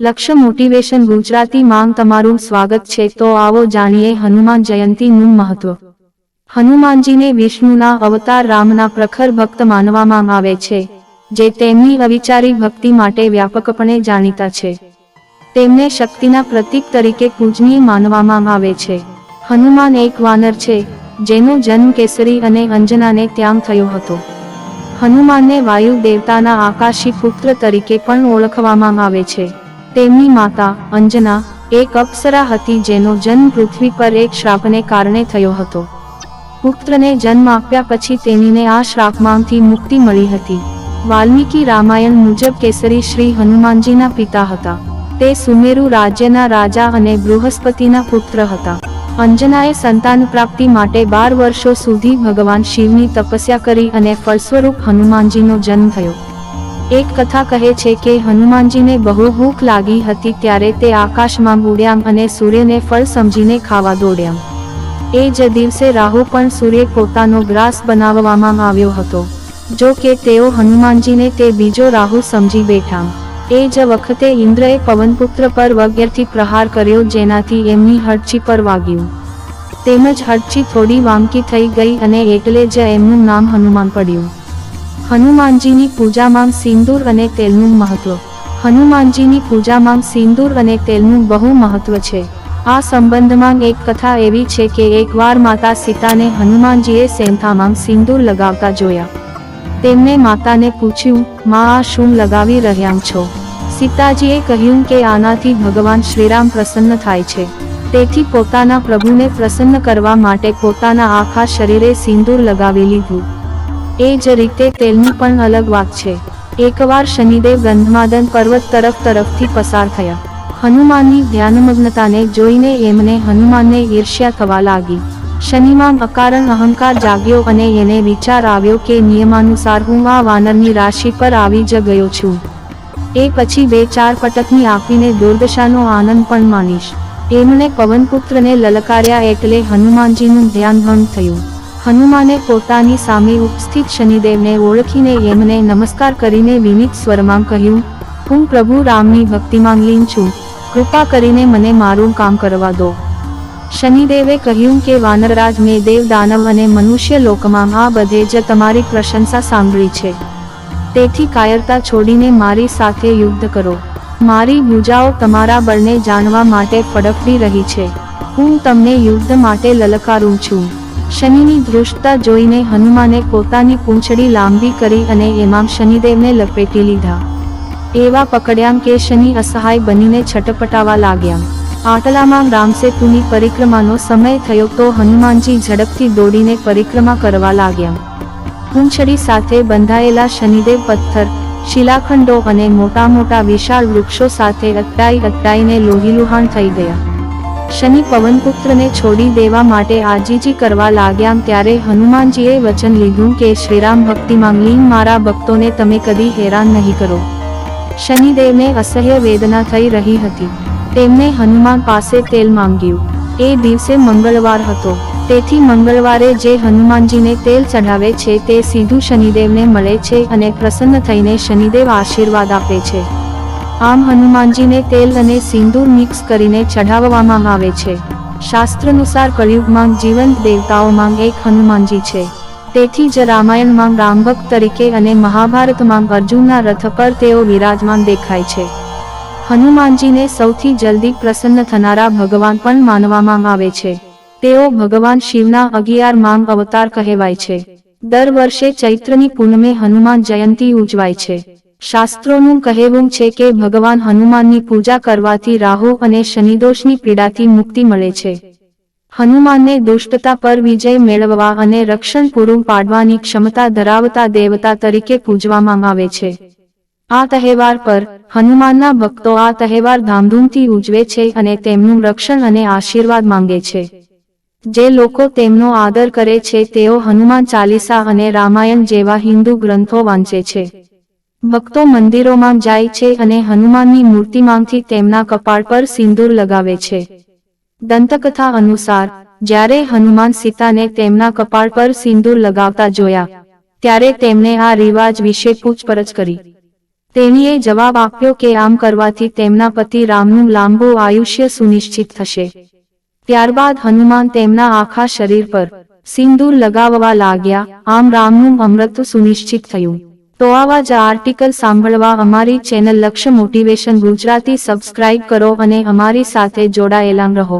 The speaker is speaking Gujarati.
લક્ષ્ય મોટિવેશન ગુજરાતી માંગ તમારું સ્વાગત છે તો આવો જાણીએ હનુમાન જયંતીનું મહત્વ. હનુમાનજીને વિષ્ણુના અવતાર રામના પ્રખર ભક્ત માનવામાં આવે છે, જે તેમની અવિચારી ભક્તિ માટે વ્યાપકપણે જાણીતા છે. તેમને શક્તિના પ્રતીક તરીકે પૂજનીય માનવામાં આવે છે. હનુમાન એક વાનર છે, જેનો જન્મ કેસરી અને અંજનાને ત્યાં થયો હતો. હનુમાનને વાયુ દેવતાના આકાશી પુત્ર તરીકે પણ ઓળખવામાં આવે છે. તેમની માતા, અંજના, એક અપ્સરા હતી જેનો જન્મ પૃથ્વી પર એક શ્રાપને કારણે થયો હતો. પુત્રને જન્મ આપ્યા પછી તેણીને આ શ્રાપમાંથી મુક્તિ મળી હતી. વાલ્મીકી રામાયણ મુજબ કેસરી શ્રી હનુમાનજીના પિતા હતા. તે સુમેરુ રાજ્યના રાજા અને બૃહસ્પતિના પુત્ર હતા. અંજનાએ સંતાન પ્રાપ્તિ માટે બાર વર્ષો સુધી ભગવાન શિવની તપસ્યા કરી અને ફળસ્વરૂપ હનુમાનજીનો જન્મ થયો. એક કથા કહે છે કે હનુમાનજીને બહુ ભૂખ લાગી હતી ત્યારે તે આકાશમાં ઉડ્યા અને સૂર્યને ફળ સમજીને ખાવા દોડ્યા. એ જ દિવસે રાહુ પણ સૂર્ય પોતાનો ગ્રાસ બનાવવામાં આવ્યો હતો. જો કે તેઓ હનુમાનજીને તે બીજો રાહુ સમજી બેઠા. એ જ વખતે ઇન્દ્રએ પવનપુત્ર પર વગેરેથી પ્રહાર કર્યો જેનાથી એમની હડચી પર વાગ્યું. તેમજ હડચી થોડી વામકી થઈ ગઈ અને એટલે જ એમનું નામ હનુમાન પડ્યું. હનુમાનજીની પૂજામાં સિંદૂર અને તેલનું મહત્વ. હનુમાનજીની પૂજામાં સિંદૂર અને તેલનું બહુ મહત્વ છે. આ સંબંધમાં એક કથા એવી છે કે એકવાર માતા સીતાને હનુમાનજીએ સેંથામાં સિંદૂર લગાવતા જોયા. તેમને માતાને પૂછ્યું, માં, આ શું લગાવી રહ્યા છો? સીતાજીએ કહ્યું કે આનાથી ભગવાન શ્રીરામ પ્રસન્ન થાય છે. તેથી પોતાના પ્રભુને પ્રસન્ન કરવા માટે પોતાના આખા શરીરે સિંદૂર લગાવી લીધું. એ જ રીતે તેલની પણ અલગ વાત છે. એકવાર શનિદેવ ગંધમાદન પર્વત તરફ તરફથી પસાર થયા. હનુમાનની ધ્યાનમગ્નતાને જોઈને એમને હનુમાનને ઈર્ષ્યા થવા લાગી. શનિમાં અકારણ અહંકાર જાગ્યો અને એને વિચાર આવ્યો કે નિયમાનુસાર હું આ વાનરની રાશિ પર આવી જ ગયો છું. એ પછી બે ચાર પટકની આપીને દુર્દશાનો આનંદ પણ માનીશ એમણે પવનપુત્રને લલકાર્યા એટલે હનુમાનજીનું ધ્યાન ભંગ થયું. હનુમાને પોતાની સામે ઉપસ્થિત શનિદેવને ઓળખીને એમને નમસ્કાર કરીને વિનીત સ્વરમાં કહ્યું, હું પ્રભુ રામની ભક્તિમાં લીન છું. કૃપા કરીને મને મારું કામ કરવા દો. શનિદેવે કહ્યું કે, વાનરરાજ, મેં દેવ દાનવ અને મનુષ્ય લોકમાં આ બધે જ તમારી પ્રશંસા સાંભળી છે. તેથી કાયરતા છોડીને મારી સાથે યુદ્ધ કરો. મારી ભૂજાઓ તમારા બળને જાણવા માટે ફડકડી રહી છે. હું તમને યુદ્ધ માટે લલકારું છું. શનિની દૃષ્ટતા જોઈને હનુમાને પોતાની પૂંછડી લાંબી કરી અને એમાં શનિદેવને લપેટી લીધા. એવા પકડ્યા કે શનિ અસહાય બનીને છટપટાવા લાગ્યા આટલામાં રામસેતુની પરિક્રમાનો સમય થયો તો હનુમાનજી ઝડપથી દોડીને પરિક્રમા કરવા લાગ્યા પૂંછડી સાથે બંધાયેલા શનિદેવ પથ્થર, શિલાખંડો અને મોટા મોટા વિશાળ વૃક્ષો સાથે અટકાઈ અટકાઈને લોહીલુહાણ થઈ ગયા. શનિ પવનપુત્રને છોડી દેવા માટે આજીજી કરવા લાગ્યા ત્યારે હનુમાનજીએ વચન લીધું કે, શ્રીરામ ભક્તિમાં લીન મારા ભક્તોને તમે કદી હેરાન નહીં કરો. શનિદેવને અસહ્ય વેદના થઈ રહી હતી. તેમને હનુમાન પાસે તેલ માંગ્યું. એ દિવસે મંગળવાર હતો. તેથી મંગળવારે જે હનુમાનજીને તેલ ચઢાવે છે, તે સીધું શનિદેવને મળે છે અને પ્રસન્ન થઈને શનિદેવ આશીર્વાદ આપે છે. આમ હનુમાનજીને તેલ અને સિંદૂર મિક્સ કરીને ચઢાવવામાં આવે છે. શાસ્ત્રનુસાર કળિયુગમાં જીવંત દેવતાઓમાં એક હનુમાનજી છે. તેથી જ રામાયણમાં રામભક્ત તરીકે અને મહાભારતમાં અર્જુનના રથ પર તેઓ વિરાજમાન દેખાય છે. હનુમાનજીને સૌથી જલ્દી પ્રસન્ન થનારા ભગવાન પણ માનવામાં આવે છે. તેઓ ભગવાન શિવના અગિયાર માંગ અવતાર કહેવાય છે. દર વર્ષે ચૈત્રની પૂનમે હનુમાન જયંતી ઉજવાય છે. શાસ્ત્રોનું કહેવું છે કે ભગવાન હનુમાનની પૂજા કરવાથી રાહુ અને શનિદોષની પીડાથી મુક્તિ મળે છે. હનુમાનને દુષ્ટતા પર વિજય મેળવવા અને રક્ષણ પૂરું પાડવાની ક્ષમતા ધરાવતા દેવતા તરીકે પૂજવામાં આવે છે. આ તહેવાર પર હનુમાનના ભક્તો આ તહેવાર ધામધૂમથી ઉજવે છે અને તેમનું રક્ષણ અને આશીર્વાદ માંગે છે. જે લોકો તેમનો આદર કરે છે તેઓ હનુમાન ચાલીસા અને રામાયણ જેવા હિન્દુ ગ્રંથો વાંચે છે. ભક્તો મંદિરોમાં જાય છે અને હનુમાનની મૂર્તિમાંથી તેમના કપાળ પર સિંદૂર લગાવે છે. દંતકથા અનુસાર, જ્યારે હનુમાન સીતાને તેમના કપાળ પર સિંદૂર લગાવતા જોયા, ત્યારે તેમણે આ રિવાજ વિશે પૂછપરછ કરી. તેણીએ જવાબ આપ્યો કે આમ કરવાથી તેમના પતિ રામનું લાંબુ આયુષ્ય સુનિશ્ચિત થશે. ત્યારબાદ હનુમાન તેમના આખા શરીર પર સિંદૂર લગાવવા લાગ્યા, આમ રામનું અમૃત સુનિશ્ચિત થયું. તો આવા જ આર્ટિકલ સાંભળવા અમારી ચેનલ લક્ષ્ય મોટિવેશન ગુજરાતી સબસ્ક્રાઇબ કરો અને અમારી સાથે જોડાયેલા રહો.